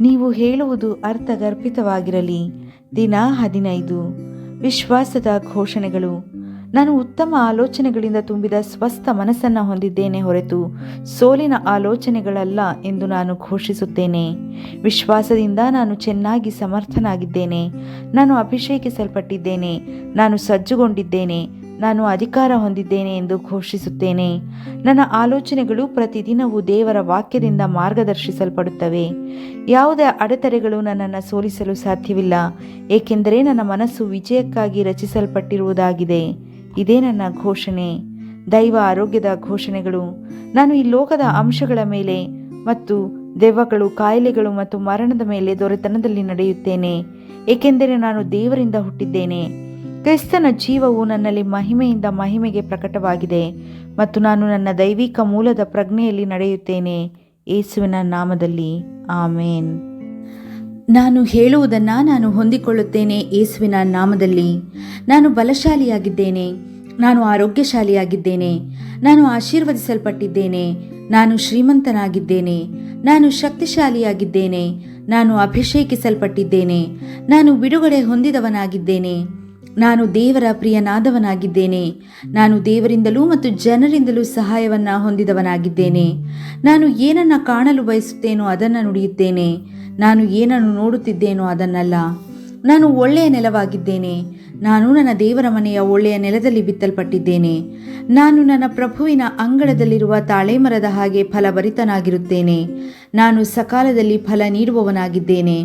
ನೀವು ಹೇಳುವುದು ಅರ್ಥಗರ್ಭಿತವಾಗಿರಲಿ. ದಿನ ಹದಿನೈದು. ವಿಶ್ವಾಸದ ಘೋಷಣೆಗಳು. ನಾನು ಉತ್ತಮ ಆಲೋಚನೆಗಳಿಂದ ತುಂಬಿದ ಸ್ವಸ್ಥ ಮನಸ್ಸನ್ನು ಹೊಂದಿದ್ದೇನೆ ಹೊರತು ಸೋಲಿನ ಆಲೋಚನೆಗಳಲ್ಲ ಎಂದು ನಾನು ಘೋಷಿಸುತ್ತೇನೆ. ವಿಶ್ವಾಸದಿಂದ ನಾನು ಚೆನ್ನಾಗಿ ಸಮರ್ಥನಾಗಿದ್ದೇನೆ. ನಾನು ಅಭಿಷೇಕಿಸಲ್ಪಟ್ಟಿದ್ದೇನೆ. ನಾನು ಸಜ್ಜುಗೊಂಡಿದ್ದೇನೆ. ನಾನು ಅಧಿಕಾರ ಹೊಂದಿದ್ದೇನೆ ಎಂದು ಘೋಷಿಸುತ್ತೇನೆ. ನನ್ನ ಆಲೋಚನೆಗಳು ಪ್ರತಿದಿನವೂ ದೇವರ ವಾಕ್ಯದಿಂದ ಮಾರ್ಗದರ್ಶಿಸಲ್ಪಡುತ್ತವೆ. ಯಾವುದೇ ಅಡೆತಡೆಗಳು ನನ್ನನ್ನು ಸೋಲಿಸಲು ಸಾಧ್ಯವಿಲ್ಲ, ಏಕೆಂದರೆ ನನ್ನ ಮನಸ್ಸು ವಿಜಯಕ್ಕಾಗಿ ರಚಿಸಲ್ಪಟ್ಟಿರುವುದಾಗಿದೆ. ಇದೇ ನನ್ನ ಘೋಷಣೆ. ದೈವ ಆರೋಗ್ಯದ ಘೋಷಣೆಗಳು. ನಾನು ಈ ಲೋಕದ ಅಂಶಗಳ ಮೇಲೆ ಮತ್ತು ದೆವ್ವಗಳು, ಕಾಯಿಲೆಗಳು ಮತ್ತು ಮರಣದ ಮೇಲೆ ದೊರೆತನದಲ್ಲಿ ನಡೆಯುತ್ತೇನೆ, ಏಕೆಂದರೆ ನಾನು ದೇವರಿಂದ ಹುಟ್ಟಿದ್ದೇನೆ. ಕ್ರಿಸ್ತನ ಜೀವವು ನನ್ನಲ್ಲಿ ಮಹಿಮೆಯಿಂದ ಮಹಿಮೆಗೆ ಪ್ರಕಟವಾಗಿದೆ ಮತ್ತು ನಾನು ನನ್ನ ದೈವಿಕ ಮೂಲದ ಪ್ರಜ್ಞೆಯಲ್ಲಿ ನಡೆಯುತ್ತೇನೆ. ಯೇಸುವಿನ ನಾಮದಲ್ಲಿ. ಆಮೇನ್. ನಾನು ಹೇಳುವುದನ್ನು ನಾನು ಹೊಂದಿಕೊಳ್ಳುತ್ತೇನೆ. ಯೇಸುವಿನ ನಾಮದಲ್ಲಿ. ನಾನು ಬಲಶಾಲಿಯಾಗಿದ್ದೇನೆ. ನಾನು ಆರೋಗ್ಯಶಾಲಿಯಾಗಿದ್ದೇನೆ. ನಾನು ಆಶೀರ್ವದಿಸಲ್ಪಟ್ಟಿದ್ದೇನೆ. ನಾನು ಶ್ರೀಮಂತನಾಗಿದ್ದೇನೆ. ನಾನು ಶಕ್ತಿಶಾಲಿಯಾಗಿದ್ದೇನೆ. ನಾನು ಅಭಿಷೇಕಿಸಲ್ಪಟ್ಟಿದ್ದೇನೆ. ನಾನು ಬಿಡುಗಡೆ ಹೊಂದಿದವನಾಗಿದ್ದೇನೆ. ನಾನು ದೇವರ ಪ್ರಿಯನಾದವನಾಗಿದ್ದೇನೆ. ನಾನು ದೇವರಿಂದಲೂ ಮತ್ತು ಜನರಿಂದಲೂ ಸಹಾಯವನ್ನು ಹೊಂದಿದವನಾಗಿದ್ದೇನೆ. ನಾನು ಏನನ್ನು ಕಾಣಲು ಬಯಸುತ್ತೇನೋ ಅದನ್ನು ನುಡಿಯುತ್ತೇನೆ. ನಾನು ಏನನ್ನು ನೋಡುತ್ತಿದ್ದೇನೋ ಅದನ್ನಲ್ಲ. ನಾನು ಒಳ್ಳೆಯ ನೆಲವಾಗಿದ್ದೇನೆ. ನಾನು ನನ್ನ ದೇವರ ಮನೆಯ ಒಳ್ಳೆಯ ನೆಲದಲ್ಲಿ ಬಿತ್ತಲ್ಪಟ್ಟಿದ್ದೇನೆ. ನಾನು ನನ್ನ ಪ್ರಭುವಿನ ಅಂಗಳದಲ್ಲಿರುವ ತಾಳೆಮರದ ಹಾಗೆ ಫಲಭರಿತನಾಗಿರುತ್ತೇನೆ. ನಾನು ಸಕಾಲದಲ್ಲಿ ಫಲ ನೀಡುವವನಾಗಿದ್ದೇನೆ.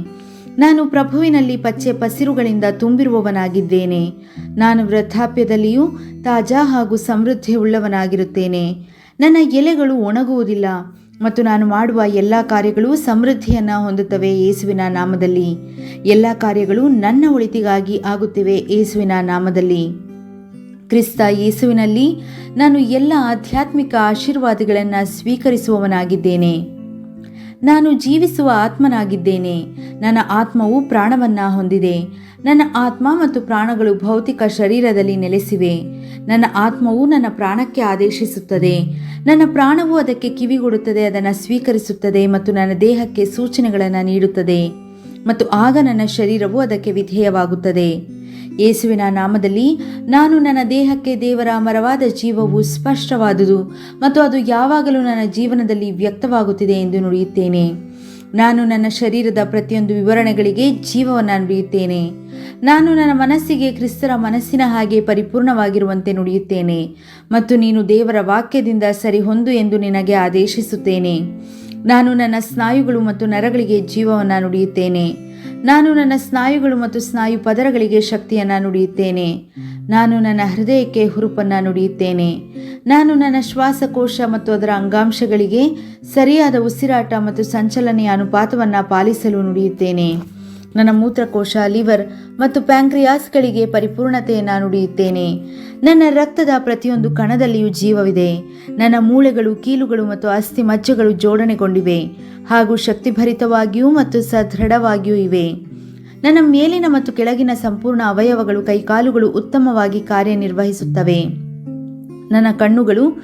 ನಾನು ಪ್ರಭುವಿನಲ್ಲಿ ಪಚ್ಚೆ ಪಸಿರುಗಳಿಂದ ತುಂಬಿರುವವನಾಗಿದ್ದೇನೆ. ನಾನು ವೃದ್ಧಾಪ್ಯದಲ್ಲಿಯೂ ತಾಜಾ ಹಾಗೂ ಸಮೃದ್ಧಿ ಉಳ್ಳವನಾಗಿರುತ್ತೇನೆ. ನನ್ನ ಎಲೆಗಳು ಒಣಗುವುದಿಲ್ಲ ಮತ್ತು ನಾನು ಮಾಡುವ ಎಲ್ಲ ಕಾರ್ಯಗಳು ಸಮೃದ್ಧಿಯನ್ನು ಹೊಂದುತ್ತವೆ ಯೇಸುವಿನ ನಾಮದಲ್ಲಿ. ಎಲ್ಲ ಕಾರ್ಯಗಳು ನನ್ನ ಒಳಿತಿಗಾಗಿ ಆಗುತ್ತಿವೆ ಯೇಸುವಿನ ನಾಮದಲ್ಲಿ. ಕ್ರಿಸ್ತ ಯೇಸುವಿನಲ್ಲಿ ನಾನು ಎಲ್ಲ ಆಧ್ಯಾತ್ಮಿಕ ಆಶೀರ್ವಾದಗಳನ್ನು ಸ್ವೀಕರಿಸುವವನಾಗಿದ್ದೇನೆ. ನಾನು ಜೀವಿಸುವ ಆತ್ಮನಾಗಿದ್ದೇನೆ. ನನ್ನ ಆತ್ಮವು ಪ್ರಾಣವನ್ನ ಹೊಂದಿದೆ. ನನ್ನ ಆತ್ಮ ಮತ್ತು ಪ್ರಾಣಗಳು ಭೌತಿಕ ಶರೀರದಲ್ಲಿ ನೆಲೆಸಿವೆ. ನನ್ನ ಆತ್ಮವು ನನ್ನ ಪ್ರಾಣಕ್ಕೆ ಆದೇಶಿಸುತ್ತದೆ. ನನ್ನ ಪ್ರಾಣವು ಅದಕ್ಕೆ ಕಿವಿಗೊಡುತ್ತದೆ, ಅದನ್ನು ಸ್ವೀಕರಿಸುತ್ತದೆ ಮತ್ತು ನನ್ನ ದೇಹಕ್ಕೆ ಸೂಚನೆಗಳನ್ನು ನೀಡುತ್ತದೆ. ಮತ್ತು ಆಗ ನನ್ನ ಶರೀರವು ಅದಕ್ಕೆ ವಿಧೇಯವಾಗುತ್ತದೆ. ಯೇಸುವಿನ ನಾಮದಲ್ಲಿ ನಾನು ನನ್ನ ದೇಹಕ್ಕೆ ದೇವರ ಮರವಾದ ಜೀವವು ಸ್ಪಷ್ಟವಾದುದು ಮತ್ತು ಅದು ಯಾವಾಗಲೂ ನನ್ನ ಜೀವನದಲ್ಲಿ ವ್ಯಕ್ತವಾಗುತ್ತಿದೆ ಎಂದು ನುಡಿಯುತ್ತೇನೆ. ನಾನು ನನ್ನ ಶರೀರದ ಪ್ರತಿಯೊಂದು ವಿವರಣೆಗಳಿಗೆ ಜೀವವನ್ನು ನುಡಿಯುತ್ತೇನೆ. ನಾನು ನನ್ನ ಮನಸ್ಸಿಗೆ ಕ್ರಿಸ್ತರ ಮನಸ್ಸಿನ ಹಾಗೆ ಪರಿಪೂರ್ಣವಾಗಿರುವಂತೆ ನುಡಿಯುತ್ತೇನೆ ಮತ್ತು ನೀನು ದೇವರ ವಾಕ್ಯದಿಂದ ಸರಿಹೊಂದು ಎಂದು ನಿನಗೆ ಆದೇಶಿಸುತ್ತೇನೆ. ನಾನು ನನ್ನ ಸ್ನಾಯುಗಳು ಮತ್ತು ನರಗಳಿಗೆ ಜೀವವನ್ನು ನುಡಿಯುತ್ತೇನೆ. ನಾನು ನನ್ನ ಸ್ನಾಯುಗಳು ಮತ್ತು ಸ್ನಾಯು ಪದರಗಳಿಗೆ ಶಕ್ತಿಯನ್ನು ನುಡಿಯುತ್ತೇನೆ. ನಾನು ನನ್ನ ಹೃದಯಕ್ಕೆ ಹುರುಪನ್ನು ನುಡಿಯುತ್ತೇನೆ. ನಾನು ನನ್ನ ಶ್ವಾಸಕೋಶ ಮತ್ತು ಅದರ ಅಂಗಾಂಶಗಳಿಗೆ ಸರಿಯಾದ ಉಸಿರಾಟ ಮತ್ತು ಸಂಚಲನೆಯ ಅನುಪಾತವನ್ನು ಪಾಲಿಸಲು ನುಡಿಯುತ್ತೇನೆ. ನನ್ನ ಮೂತ್ರಕೋಶ, ಲಿವರ್ ಮತ್ತು ಪ್ಯಾಂಕ್ರಿಯಾಸ್ಗಳಿಗೆ ಪರಿಪೂರ್ಣತೆಯನ್ನು ನುಡಿಯುತ್ತೇನೆ. ನನ್ನ ರಕ್ತದ ಪ್ರತಿಯೊಂದು ಕಣದಲ್ಲಿಯೂ ಜೀವವಿದೆ. ನನ್ನ ಮೂಳೆಗಳು, ಕೀಲುಗಳು ಮತ್ತು ಅಸ್ಥಿ ಮಜ್ಜೆಗಳು ಜೋಡಣೆಗೊಂಡಿವೆ. ಹಾಗೂ ಶಕ್ತಿಭರಿತವಾಗಿಯೂ ಮತ್ತು ಸದೃಢವಾಗಿಯೂ ಇವೆ. ನನ್ನ ಮೇಲಿನ ಮತ್ತು ಕೆಳಗಿನ ಸಂಪೂರ್ಣ ಅವಯವಗಳು ಕೈಕಾಲುಗಳು ಉತ್ತಮವಾಗಿ ಕಾರ್ಯನಿರ್ವಹಿಸುತ್ತವೆ. ನನ್ನ ಕಣ್ಣುಗಳು